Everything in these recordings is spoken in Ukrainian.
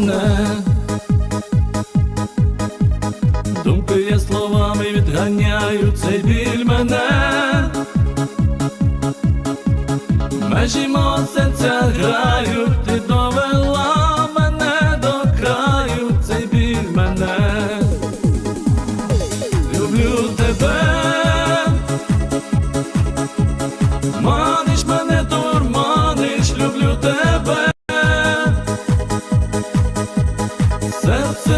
мене. Думки я словами відганяю цей біль мене. Межі мого серця грають, ти довела мене до краю, цей біль мене. Люблю тебе,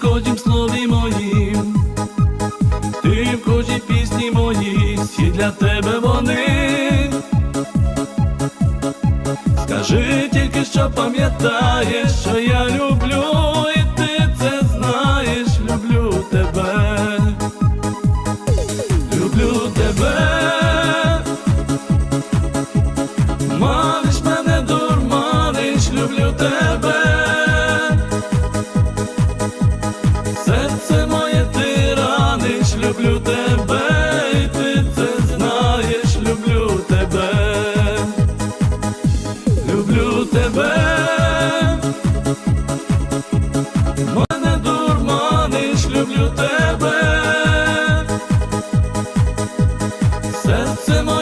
Кожнім слові моїм, ти в пісні моїй, всі для тебе вони. Скажи тільки, що пам'ятаєш, що я люблю, люблю тебе, серце моє.